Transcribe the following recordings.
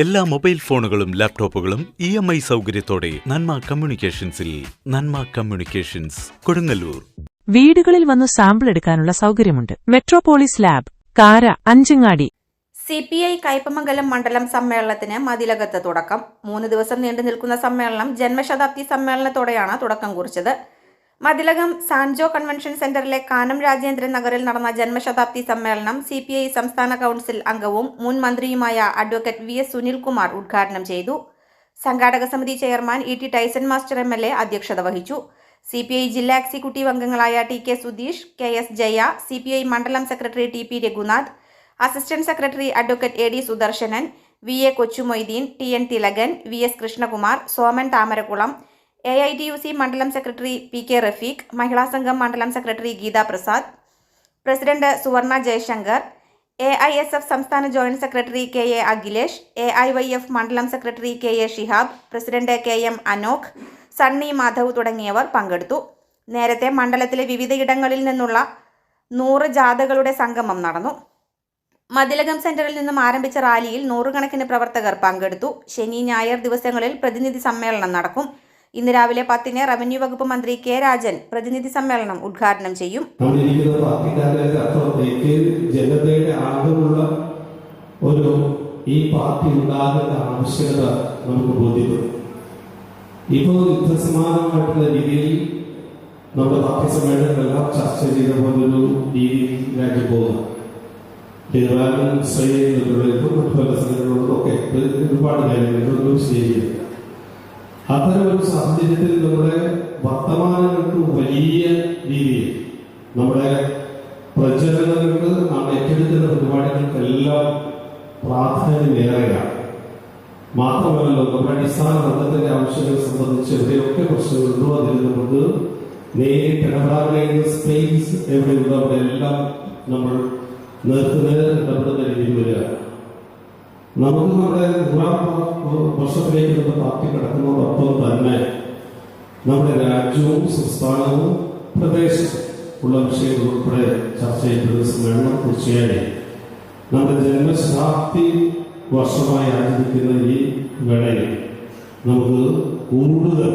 എല്ലാ മൊബൈൽ ഫോണുകളും ലാപ്ടോപ്പുകളും ഇ എം ഐ സൗകര്യത്തോടെ നന്മ കമ്മ്യൂണിക്കേഷൻസിൽ നന്മ കമ്മ്യൂണിക്കേഷൻസ് കൊടുങ്ങല്ലൂർ. വീടുകളിൽ വന്ന് സാമ്പിൾ എടുക്കാനുള്ള സൗകര്യമുണ്ട്. Metropolis lab Kara Anchangadi. C P I Kaipamangalam മണ്ഡലം സമ്മേളനത്തിന് മതിലകത്ത് തുടക്കം. മൂന്ന് ദിവസം നീണ്ടു നിൽക്കുന്ന സമ്മേളനം ജന്മശതാബ്ദി സമ്മേളനത്തോടെയാണ് തുടക്കം കുറിച്ചത്. മതിലകം സാൻജോ കൺവെൻഷൻ സെന്ററിലെ കാനം രാജേന്ദ്രൻ നഗറിൽ നടന്ന ജന്മശതാബ്ദി സമ്മേളനം സി പി ഐ സംസ്ഥാന കൗൺസിൽ അംഗവും മുൻ മന്ത്രിയുമായ അഡ്വക്കേറ്റ് വി എസ് സുനിൽകുമാർ ഉദ്ഘാടനം ചെയ്തു. സംഘാടക സമിതി chairman E T Tyson master M L A അധ്യക്ഷത വഹിച്ചു. സി പി ഐ ജില്ലാ എക്സിക്യൂട്ടീവ് അംഗങ്ങളായ T K Sudheesh K S Jaya C P I മണ്ഡലം secretary T P Raghunath assistant secretary advocate A D Sudarsanan V A Kochumoideen T N Thilakan V S Krishnakumar Soman Thamarakulam A I T U C മണ്ഡലം secretary P K Rafeeq Mahila Sangham മണ്ഡലം secretary Geetha Prasad president Suvarna Jayashankar A I S F സംസ്ഥാന joint secretary K A Akhilesh A I Y F മണ്ഡലം secretary K A Shihab president K M Anokh Sunny Madhav തുടങ്ങിയവർ പങ്കെടുത്തു. നേരത്തെ മണ്ഡലത്തിലെ വിവിധയിടങ്ങളിൽ നിന്നുള്ള നൂറ് ജാഥകളുടെ സംഗമം നടന്നു. മതിലകം സെന്ററിൽ നിന്നും ആരംഭിച്ച റാലിയിൽ നൂറുകണക്കിന് പ്രവർത്തകർ പങ്കെടുത്തു. ശനി ഞായർ ദിവസങ്ങളിൽ പ്രതിനിധി സമ്മേളനം നടക്കും. ഇന്ന് രാവിലെ പത്തിന് റവന്യൂ വകുപ്പ് മന്ത്രി കെ രാജൻ പ്രതിനിധി സമ്മേളനം ഉദ്ഘാടനം ചെയ്യും. ജനതയുടെ ആകെയുള്ള ഒരു ഈ പാർട്ടി ഉണ്ടാകേണ്ട ആവശ്യകത നമുക്ക് ബോധ്യപ്പെടും. ഇപ്പോൾ യുദ്ധസമാനമായിട്ടുള്ള രീതിയിൽ നമ്മുടെ പാർട്ടി സമ്മേളനങ്ങളെല്ലാം ചർച്ച ചെയ്ത പോലൊരു രീതിയിൽ രാജ്യം പോകുന്നു. സ്വയം ഇപ്പോൾ മറ്റു പല സംഘടനകളൊക്കെ ഒരുപാട് കാര്യങ്ങൾ ശരിയില്ല അത്തരം ഒരു സാഹചര്യത്തിൽ നമ്മുടെ വർത്തമാനങ്ങൾക്ക് വലിയ രീതിയിൽ നമ്മുടെ പ്രചരണങ്ങൾക്ക് നാം ഏറ്റെടുക്കുന്ന പരിപാടികൾക്കെല്ലാം പ്രാധാന്യമേറെയാണ് മാത്രമല്ല നമ്മുടെ അടിസ്ഥാന ബന്ധത്തിന്റെ ആവശ്യങ്ങൾ സംബന്ധിച്ച് എവിടെയൊക്കെ പ്രശ്നങ്ങളുണ്ടോ അതിൽ നമുക്ക് നേരിട്ട് ഇടപെടാൻ സ്പേസ് എവിടെയുണ്ടോ അവിടെ എല്ലാം നമ്മൾ നേർക്കുനേർ ഇടപെടുന്ന രീതിയിൽ വരികയാണ്. നമ്മുടെ വർഷത്തിലേക്ക് നമ്മുടെ പാർട്ടി കിടക്കുന്നതോടൊപ്പം തന്നെ നമ്മുടെ രാജ്യവും സംസ്ഥാനവും പ്രദേശവും ഉള്ള വിഷയങ്ങൾ ഉൾപ്പെടെ ചർച്ച ചെയ്യപ്പെടുന്ന സമ്മേളനം തീർച്ചയായും നമ്മുടെ ജന്മശതാബ്ദി വർഷമായി ആചരിക്കുന്ന ഈ വേളയിൽ നമുക്ക് കൂടുതൽ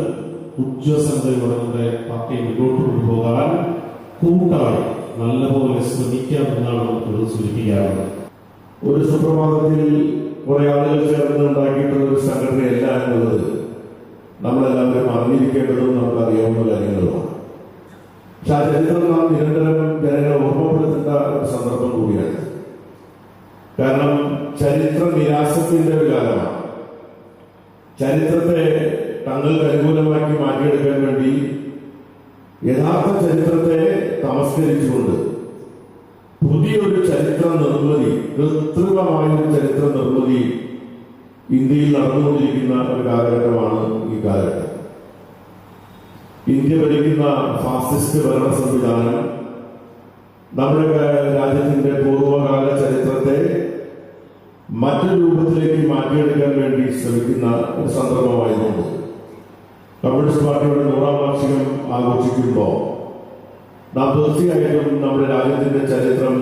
ഉജ്ജ്വസന്ധയോടെ നമ്മുടെ പാർട്ടിയെ മുന്നോട്ട് കൊണ്ടുപോകാൻ കൂട്ടായി നല്ലപോലെ ശ്രമിക്കാം എന്നാണ് നമുക്ക് സൂചിപ്പിക്കാറുള്ളത്. ഒരു സുപ്രഭാതത്തിൽ കുറെ ആളുകൾ ചേർന്ന് ഉണ്ടാക്കിയിട്ടുള്ള ഒരു സംഘടനയല്ല എന്നുള്ളത് നമ്മളെല്ലാവരും അറിഞ്ഞിരിക്കേണ്ടതും നമുക്ക് അറിയാവുന്ന കാര്യങ്ങളുമാണ്. പക്ഷെ ആ ചരിത്രം നാം നിരന്തരം ജനങ്ങളെ ഓർമ്മപ്പെടുത്തേണ്ട ഒരു സന്ദർഭം കൂടിയാണ്. കാരണം ചരിത്ര നിരാശത്തിന്റെ ഒരു കാലമാണ്. ചരിത്രത്തെ തങ്ങൾക്ക് അനുകൂലമാക്കി മാറ്റിയെടുക്കാൻ വേണ്ടി യഥാർത്ഥ ചരിത്രത്തെ തമസ്കരിച്ചുകൊണ്ട് പുതിയൊരു ചരിത്ര നിർമ്മിതി കൃത്രിമമായ ഒരു ചരിത്ര നിർമ്മിതി ഇന്ത്യയിൽ നടന്നുകൊണ്ടിരിക്കുന്ന ഒരു കാലഘട്ടമാണ് ഈ കാലഘട്ടം. ഇന്ത്യ ഭരിക്കുന്ന ഫാസിസ്റ്റ് ഭരണ സംവിധാനം നമ്മുടെ രാജ്യത്തിന്റെ പൂർവകാല ചരിത്രത്തെ മറ്റു രൂപത്തിലേക്ക് മാറ്റിയെടുക്കാൻ വേണ്ടി ശ്രമിക്കുന്ന ഒരു സന്ദർഭമായിരുന്നു. കമ്മ്യൂണിസ്റ്റ് പാർട്ടിയുടെ നൂറാം വാർഷികം ആഘോഷിക്കുമ്പോൾ നാം തീർച്ചയായിട്ടും നമ്മുടെ രാജ്യത്തിന്റെ ചരിത്രം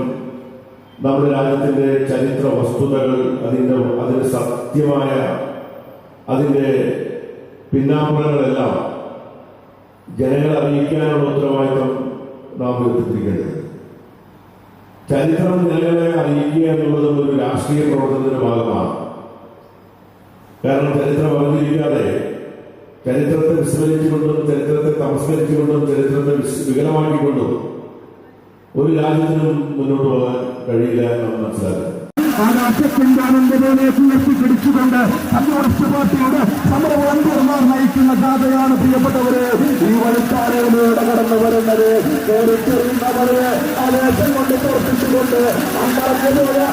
നമ്മുടെ രാജ്യത്തിന്റെ ചരിത്ര വസ്തുതകൾ അതിന്റെ അതിന്റെ സത്യമായ അതിന്റെ പിന്നാമ്പുറങ്ങളെല്ലാം ജനങ്ങളെ അറിയിക്കാനുള്ള ഉത്തരവാദിത്വം നാം എത്തിപ്പിക്കേണ്ടത് ചരിത്രം ജനങ്ങളെ അറിയിക്കുക എന്നുള്ളത് ഒരു രാഷ്ട്രീയ പ്രവർത്തനത്തിന്റെ ഭാഗമാണ്. കാരണം ചരിത്രം അറിഞ്ഞിരിക്കാതെ ചരിത്രത്തെ വിസ്മരിച്ചുകൊണ്ടും ചരിത്രത്തെ തമസ്കരിച്ചുകൊണ്ടും ചരിത്രത്തെ വികലമാക്കിക്കൊണ്ടും ഒരു രാജ്യത്തിനും മുന്നോട്ട് പോകാൻ കഴിയില്ല എന്ന് മനസ്സിലാക്കുക ആകാശത്തിന്റെ ഉയർത്തിപ്പിടിച്ചുകൊണ്ട് കമ്മ്യൂണിസ്റ്റ് പാർട്ടിയുടെ സമര വളണ്ടിയർമാർ നയിക്കുന്ന ഗാഥയാണ് പ്രിയപ്പെട്ടവര് ഈ വഴിക്കാരയിലൂടെ കടന്നു വരുന്നത്. കേറിച്ചെറിയുന്നവര് ആവേശം കൊണ്ട് തോർപ്പിച്ചുകൊണ്ട് അമ്പലത്തിലൂടെ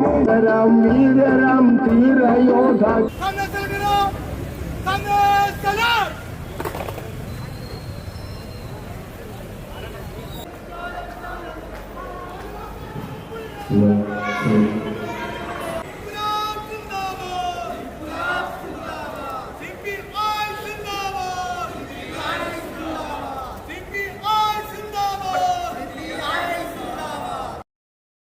வீரராம் வீரராம் தீரயோதா